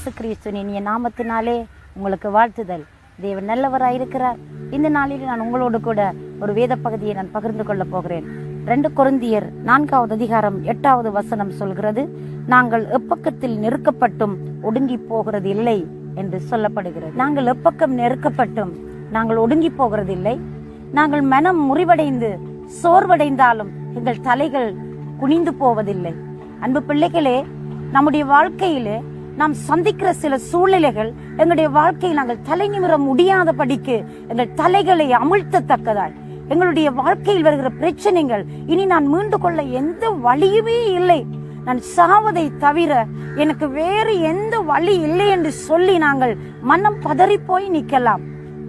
இயேசு கிறிஸ்துவின் இனிய நாமத்தினாலே உங்களுக்கு வாழ்த்துதல். தேவன் நல்லவராக இருக்கிறார். இந்த நாளில் நான் உங்களோடு கூட ஒரு வேத பகுதியை நான் பகிர்ந்து கொள்ளப் போகிறேன். ரெண்டு குருந்தியர் நான்காவது அதிகாரம் எட்டாவது வசனம் சொல்கிறது நாங்கள் எப்பக்கத்தில் நெருக்கப்பட்டும் ஒடுங்கி போகிறது இல்லை என்று சொல்லப்படுகிறது. நாங்கள் எப்பக்கம் நெருக்கப்பட்டும் நாங்கள் ஒடுங்கி போகிறதில்லை. நாங்கள் மனம் முறிவடைந்து சோர்வடைந்தாலும் எங்கள் தலைகள் குனிந்து போவதில்லை. அன்பு பிள்ளைகளே நம்முடைய வாழ்க்கையிலே நாம் சந்திக்கிற சில சூழ்நிலைகள் எங்களுடைய வாழ்க்கையில் நாங்கள் தலை நிமிர முடியாத படிக்கு எங்கள் தலைகளை அமிழ்த்தத்தக்கதாய். எங்களுடைய வாழ்க்கையில் வருகிற பிரச்சனைகள் இனி நான் மீண்டு கொள்ள எந்த வழியுமே இல்லை. நான் சாவதை தவிர எனக்கு வேறு எந்த வழி இல்லை என்று சொல்லி நாங்கள் மனம் பதறி போய் நிற்கலாம்.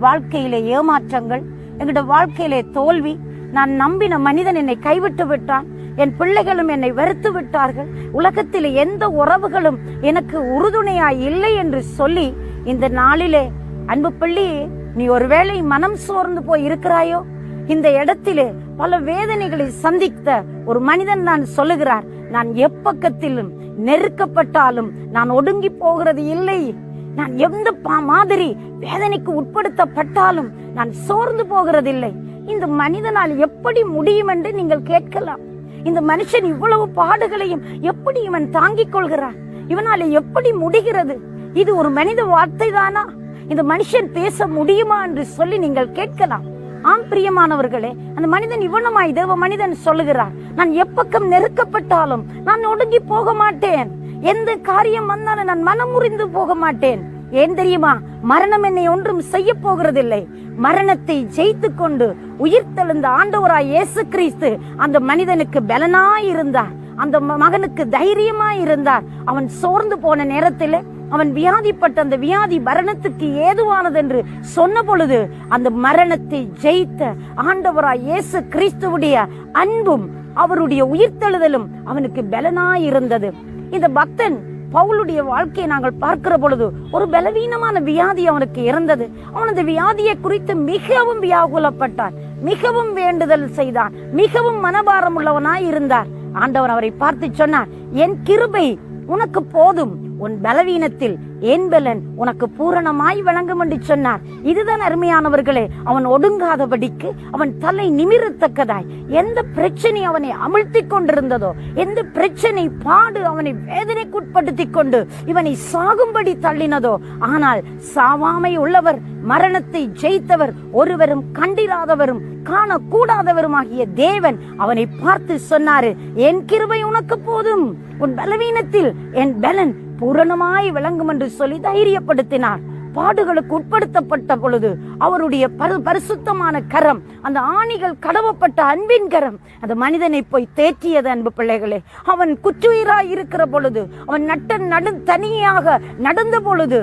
வாழ்க்கையிலே ஏமாற்றங்கள் எங்களுடைய வாழ்க்கையிலே தோல்வி. நான் நம்பின மனிதன் என்னை கைவிட்டு விட்டான். என் பிள்ளைகளும் என்னை வெறுத்து விட்டார்கள். உலகத்தில் எந்த உறவுகளும் எனக்கு உறுதுணையாய் இல்லை என்று சொல்லி இந்த நாளிலே அன்பு பிள்ளையே நீ ஒருவேளை மனம் சோர்ந்து போய் இருக்கிறாயோ? இந்த இடத்திலே பல வேதனைகளை சந்தித்த ஒரு மனிதன் தான் சொல்லுகிறார் நான் எப்பக்கத்திலும் நெருக்கப்பட்டாலும் நான் ஒடுங்கி போகிறது இல்லை. நான் எந்த பா- மாதிரி வேதனைக்கு உட்படுத்தப்பட்டாலும் நான் சோர்ந்து போகிறதில்லை. இந்த மனிதனால் எப்படி முடியும் என்று நீங்கள் கேட்கலாம். இந்த மனுஷன் இவ்வளவு பாடுகளையும் எப்படி இவன் தாங்கிக் கொள்கிறான்? இவனால எப்படி முடிகிறது? இது ஒரு மனித வார்த்தை தானா இந்த மனுஷன் பேச முடியுமா என்று சொல்லி நீங்கள் கேட்கலாம். ஆம் பிரியமானவர்களே அந்த மனிதன் இவனமாய் தேவ மனிதன் சொல்லுகிறார். நான் எப்பக்கம் நெருக்கப்பட்டாலும் நான் ஒடுங்கி போக மாட்டேன். எந்த காரியம் வந்தாலும் நான் மனம் முறிந்து போக மாட்டேன். ஏன் தெரியுமா? மரணம் என்னை ஒன்றும் செய்ய போகிறதில்லை. மரணத்தை ஜெயித்து கொண்டு உயிர்த்தெழுந்த ஆண்டவராய் இயேசு கிறிஸ்து அந்த மனிதனுக்கு பலனாய் இருந்தார். அந்த ம- மகனுக்கு தைரியமாய் இருந்தார். அவன் சோர்ந்து போன நேரத்தில் அவன் வியாதிப்பட்ட அந்த வியாதி மரணத்துக்கு ஏதுவானது என்று சொன்ன பொழுது அந்த மரணத்தை ஜெயித்த ஆண்டவராய் இயேசு கிறிஸ்துவுடைய அன்பும் அவருடைய உயிர்த்தெழுதலும் அவனுக்கு பலனாய் இருந்தது. இந்த பக்தன் பவுலுடைய வாழ்க்கையை நாங்கள் பார்க்கிற பொழுது ஒரு பலவீனமான வியாதி அவனுக்கு இருந்தது அவன் அந்த வியாதியை குறித்து மிகவும் வியாகுலப்பட்டான். மிகவும் வேண்டுதல் செய்தான். மிகவும் மனபாரம் உள்ளவனாய் இருந்தார். ஆண்டவர் அவரை பார்த்து சொன்னார் என் கிருபை உனக்கு போதும். உன் பலவீனத்தில் என் பலன் உனக்கு பூரணமாய் வழங்கும் என்று சொன்னார். இதுதான் அருமையானவர்களே அவன் ஒடுங்காதபடிக்கு அவன் தலை நிமிரத்தக்கதாய் எந்த பிரச்சனை அவனை அமிழ்த்தி கொண்டிருந்ததோ எந்த பிரச்சனை பாடு அவனை வேதனைக்குட்படுத்தி கொண்டு இவனை சாகும்படி தள்ளினதோ ஆனால் சாவாமை உள்ளவர் மரணத்தை ஜெயித்தவர் ஒருவரும் கண்டிராதவரும் காணக்கூடாதவருமாகிய தேவன் அவனை பார்த்து சொன்னாரு என் கிருபை உனக்கு போதும். உன் பலவீனத்தில் என் பலன் பூரணமாய் விளங்கும் என்று சொல்லி தைரியப்படுத்தினார். பாடுகளுக்கு உட்படுத்தப்பட்ட பொழுது அவருடைய பரு பரிசுத்தமான கரம் அந்த ஆணிகள் கடவப்பட்ட அன்பின் கரம் அந்த மனிதனை போய் தேற்றியது அன்பு பிள்ளைகளே. அவன் குற்றுயிராய் இருக்கிற பொழுது அவன் நட்ட நடு தனியாக நடந்த பொழுது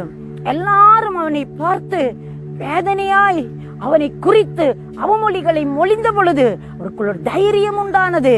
எல்லாரும் அவனை பார்த்து வேதனையாய் அவனை குறித்து அவமொழிகளை மொழிந்த பொழுது அவருக்குள்ள ஒரு தைரியம் உண்டானது.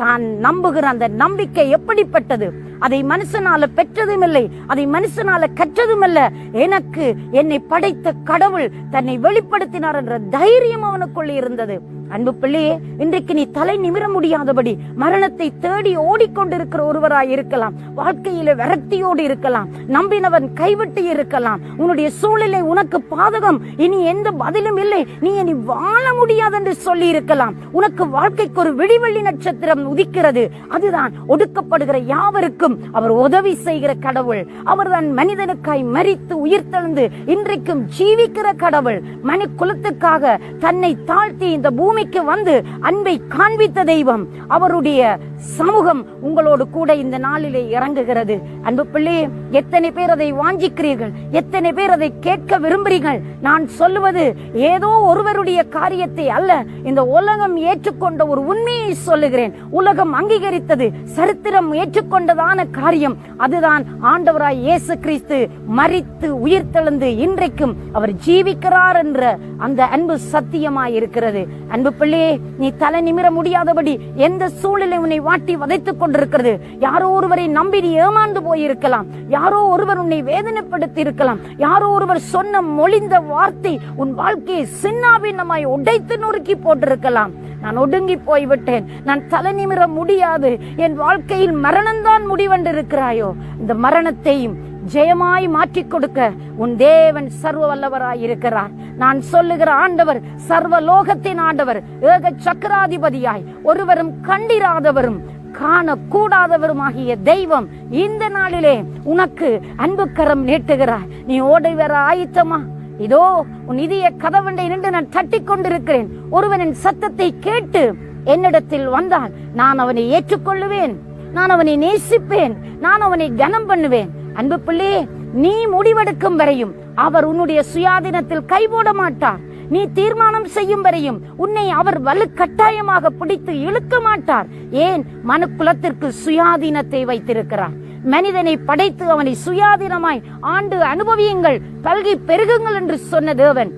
தான் நம்புகிற அந்த நம்பிக்கை எப்படிப்பட்டது? அதை மனுஷனால பெற்றதும் இல்லை அதை மனுஷனால கற்றதும் அல்ல எனக்கு என்னை படைத்த கடவுள் தன்னை வெளிப்படுத்தினார் என்ற தைரியம் அவனுக்குள்ள இருந்தது. அன்பு பிள்ளையே இன்றைக்கு நீ தலை நிமிர முடியாதபடி மரணத்தை தேடி ஓடிக்கொண்டிருக்கிற ஒருவராய் இருக்கலாம். வாழ்க்கையில விரக்தியோடு இருக்கலாம். நம்பினவன் கைவிட்டு இருக்கலாம். உன்னுடைய சூழ்நிலை உனக்கு பாதகம். இனி எந்த பதிலும் இல்லை. நீ இனி வாழ முடியாது என்று சொல்லி இருக்கலாம். உனக்கு வாழ்க்கைக்கு ஒரு விடிவெள்ளி நட்சத்திரம் உதிக்கிறது. அதுதான் ஒடுக்கப்படுகிற யாவருக்கும் அவர் உதவி செய்கிற கடவுள். அவர் தான் மனிதனுக்காய் மறித்து உயிர்த்தெழுந்து இன்றைக்கும் ஜீவிக்கிற கடவுள். மனு குலத்துக்காக தன்னை தாழ்த்தி இந்த பூமிக்கு வந்து அன்பை காண்பித்த தெய்வம். அவருடைய சமூகம் உங்களோடு கூட இந்த நாளிலே இறங்குகிறது. அன்பு பிள்ளையே எத்தனை பேர் அதை வாஞ்சிக்கிறீர்கள்? எத்தனை பேர் அதை கேட்க விரும்புறீர்கள் நான் சொல்லுவது ஏதோ ஒருவருடைய காரியத்தை அல்ல. இந்த உலகம் ஏற்றுக்கொண்ட ஒரு உண்மையை சொல்லுகிறேன். உலகம் அங்கீகரித்தது சரித்திரம் ஏற்றுக்கொண்டதான காரியம் அதுதான் ஆண்டவராய் இயேசு கிறிஸ்து மறித்து உயிர்த்தெழுந்து இன்றைக்கும் அவர் ஜீவிக்கிறார் என்ற அந்த அன்பு சத்தியமாய் இருக்கிறது. அன்பு பிள்ளையே நீ தலை நிமிர முடியாதபடி எந்த சூழ்நிலை உன்னை வாட்டி வதைத்துக் கொண்டிருக்கிறது? யாரோ ஒருவரை நம்பி நீ ஏமாந்து போயிருக்கலாம். யாரோ ஒருவர் உன்னை வேதனைப்படுத்தி இருக்கலாம் யாரோ ஒருவர் சொன்ன மொழிந்த வார்த்தை உன் வாழ்க்கையை சின்னாபின்னமாய் உடைத்து நொறுக்கி போட்டிருக்கலாம். நான் ஒடுங்கி போய்விட்டேன். நான் தலை நிமிர முடியாது. என் வாழ்க்கையில் மரணம்தான் முடிவென்றிருக்கிறாயோ இந்த மரணத்தையும் ஜெயமாய் மாற்றிக் கொடுக்க உன் தேவன் சர்வ வல்லவராய் இருக்கிறார் நான் சொல்லுகிற ஆண்டவர் சர்வ லோகத்தின் ஆண்டவர் ஏக சக்கராதிபதியாய் ஒருவரும் கண்டிராதவரும் காணக்கூடாதவருமாகிய தெய்வம் இந்த நாளிலே உனக்கு அன்பு கரம் நீட்டுகிறார் நீ ஓடி வர ஆயத்தமா இதோ உன் இதய கதவண்டை நின்று நான் தட்டி கொண்டிருக்கிறேன். ஒருவனின் சத்தத்தை கேட்டு என்னிடத்தில் வந்தால் நான் அவனை ஏற்றுக்கொள்ளுவேன். நான் அவனை நேசிப்பேன். நான் அவனை கனம் பண்ணுவேன். அன்பு பிள்ளையே நீ முடிவெடுக்கும் வரையும் அவர் உன்னுடைய சுயாதீனத்தில் கைபோட மாட்டார். நீ தீர்மானம் செய்யும் வரையும் உன்னை அவர் வலுக்கட்டாயமாக பிடித்து இழுக்க மாட்டார். ஏன்? மனுக்குலத்திற்கு சுயாதீனத்தை வைத்திருக்கிறார். மனிதனை படைத்து அவனை சுயாதீனமாய் ஆண்டு அனுபவியுங்கள் பல்கி பெருகுங்கள் என்று சொன்ன தேவன்.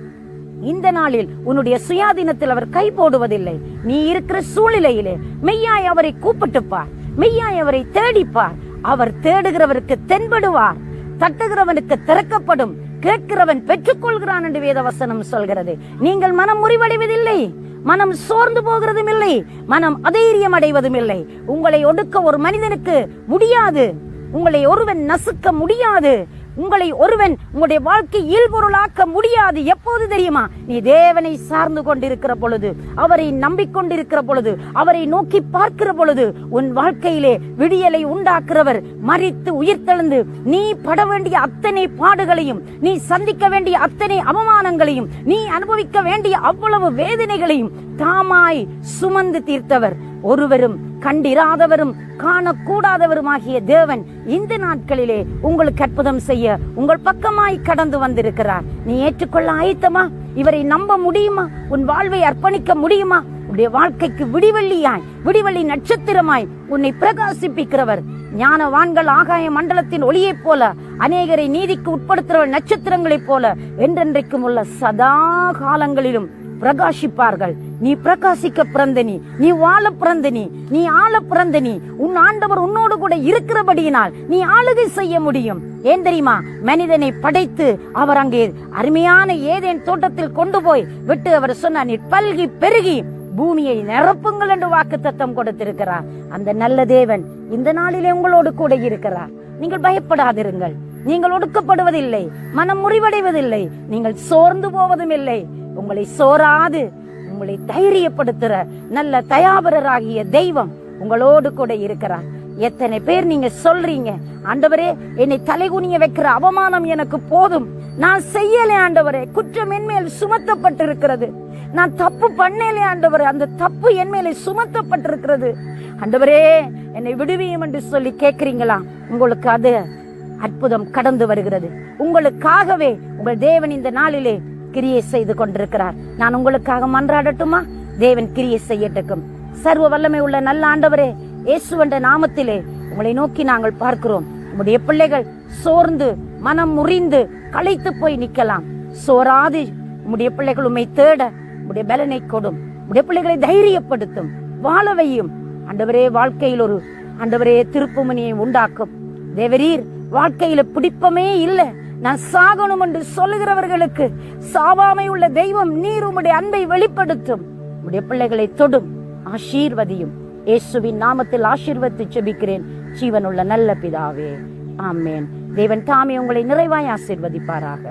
இந்த நாளில் உன்னுடைய சுயாதீனத்தில் அவர் கை போடுவதில்லை. நீ இருக்கிற சூழ்நிலையிலே மெய்யாய் அவரை கூப்பிட்டுப்பார் மெய்யாய் அவரை தேடிப்பார். அவர் தேடுகிறவருக்கு தென்படுவார் தட்டுகிறவனுக்கு திறக்கப்படும் கேட்கிறவன் பெற்றுக்கொள்கிறான் என்று வேதவசனம் சொல்கிறது. நீங்கள் மனம் முறிவடைவதில்லை மனம் சோர்ந்து போகிறதும் இல்லை மனம் அதீரியம் அடைவதும் இல்லை உங்களை ஒடுக்க ஒரு மனிதனுக்கு முடியாது. உங்களை ஒருவன் நசுக்க முடியாது. உங்களை ஒருவன் உங்களுடைய வாழ்க்கை இயல்பொருளாக்க முடியாது. எப்போது தெரியுமா? நீ தேவனை சார்ந்து கொண்டிருக்கிற பொழுது அவரை நம்பிக்கொண்டிருக்கிற பொழுது அவரை நோக்கி பார்க்கிற பொழுது உன் வாழ்க்கையிலே விடியலை உண்டாக்குறவர் மறித்து உயிர்த்தெழுந்து நீ பட வேண்டிய அத்தனை பாடுகளையும் நீ சந்திக்க வேண்டிய அத்தனை அவமானங்களையும் நீ அனுபவிக்க வேண்டிய அவ்வளவு வேதனைகளையும் தாமாய் சுமந்து தீர்த்தவர். ஒருவரும் கண்டிராதவரும் காணக்கூடாதவருமாகிய தேவன் இந்த நாட்களிலே உங்களுக்கு அற்புதம் செய்ய உங்கள் பக்கமாய் கடந்து வந்திருக்கிறார். நீ ஏற்றுக்கொள்ள ஆயத்தமா? இவரை நம்ப முடியுமா? உன் வாழ்வை அர்ப்பணிக்க முடியுமா? உன்னுடைய வாழ்க்கைக்கு விடிவெள்ளியாய் விடிவெள்ளி நட்சத்திரமாய் உன்னை பிரகாசிப்பிக்கிறவர். ஞானவான்கள் ஆகாய மண்டலத்தின் ஒளியைப் போல அநேகரை நீதிக்கு உட்படுத்துகிறவர் நட்சத்திரங்களைப் போல என்றென்றைக்கும் உள்ள சதா காலங்களிலும் பிரகாசிப்பார்கள். நீ பிரகாசிக்க பிறந்த நீ நீ வாழ பிறந்த நீ நீ ஆள பிறந்த நீ உன் ஆண்டவர் உன்னோடு கூட இருக்கிறபடியினால் நீ ஆளுகை செய்ய முடியும். ஏன் தெரியுமா? மனிதனை படைத்து அவர் அங்கே அருமையான ஏதேன் தோட்டத்தில் கொண்டு போய் விட்டு அவர் சொன்னார் நீ பல்கி பெருகி பூமியை நிரப்புங்கள் என்று வாக்கு தத்தம் கொடுத்திருக்கிறார். அந்த நல்ல தேவன் இந்த நாளிலே உங்களோடு கூட இருக்கிறார். நீங்கள் பயப்படாதிருங்கள். நீங்கள் ஒடுக்கப்படுவதில்லை மனம் முறிவடைவதில்லை நீங்கள் சோர்ந்து போவதும் இல்லை உங்களை சோராது உங்களை தைரியப்படுத்துற நல்ல தயாபரராகிய தெய்வம் உங்களோடு கூட இருக்கிறார். எத்தனை பேர் நீங்க சொல்றீங்க? ஆண்டவரே என்னை தலைகுனிய வைக்கிற அவமானம் எனக்கு போதும். நான் செய்யலே ஆண்டவரே குற்றம் என்மேல் சுமத்தப்பட்டிருக்கிறது. நான் தப்பு பண்ணலே ஆண்டவரே அந்த தப்பு என் மேலே சுமத்தப்பட்டிருக்கிறது. ஆண்டவரே என்னை விடுவியும் என்று சொல்லி கேக்குறீங்களா உங்களுக்கு அது அற்புதம் கடந்து வருகிறது. உங்களுக்காகவே உங்கள் தேவன் இந்த நாளிலே கிரியை செய்து கொண்டிருக்கிறார். நான் உங்களுக்காக மன்றாடட்டுமா? தேவன் கிரியை செய்யட்டுக்கும். சர்வ வல்லமை உள்ள நல்ல ஆண்டவரே இயேசுவண்ட நாமத்திலே உங்களை நோக்கி நாங்கள் பார்க்கிறோம். உங்களுடைய பிள்ளைகள் சோர்ந்து மனம் முறிந்து களைத்து போய் நிக்கலாம் சோராது உம்முடைய பிள்ளைகள் உண்மை தேட உடைய பலனை கொடும். உடைய பிள்ளைகளை தைரியப்படுத்தும். வாழவையும் அண்டவரே வாழ்க்கையில் ஒரு அண்டவரே திருப்புமணியை உண்டாக்கும். தேவரீர் வாழ்க்கையில பிடிப்பமே இல்லை. நான் சாகணும் என்று சொல்லுகிறவர்களுக்கு சாவாமை உள்ள தெய்வம் நீர் உம்முடைய அன்பை வெளிப்படுத்தும். உடைய பிள்ளைகளை தொடும் ஆசீர்வதியும். இயேசுவின் நாமத்தில் ஆசீர்வதித்து செபிக்கிறேன் ஜீவனுள்ள நல்ல பிதாவே ஆமேன். தேவன் தாமே உங்களை நிறைவாய் ஆசீர்வதிப்பாராக.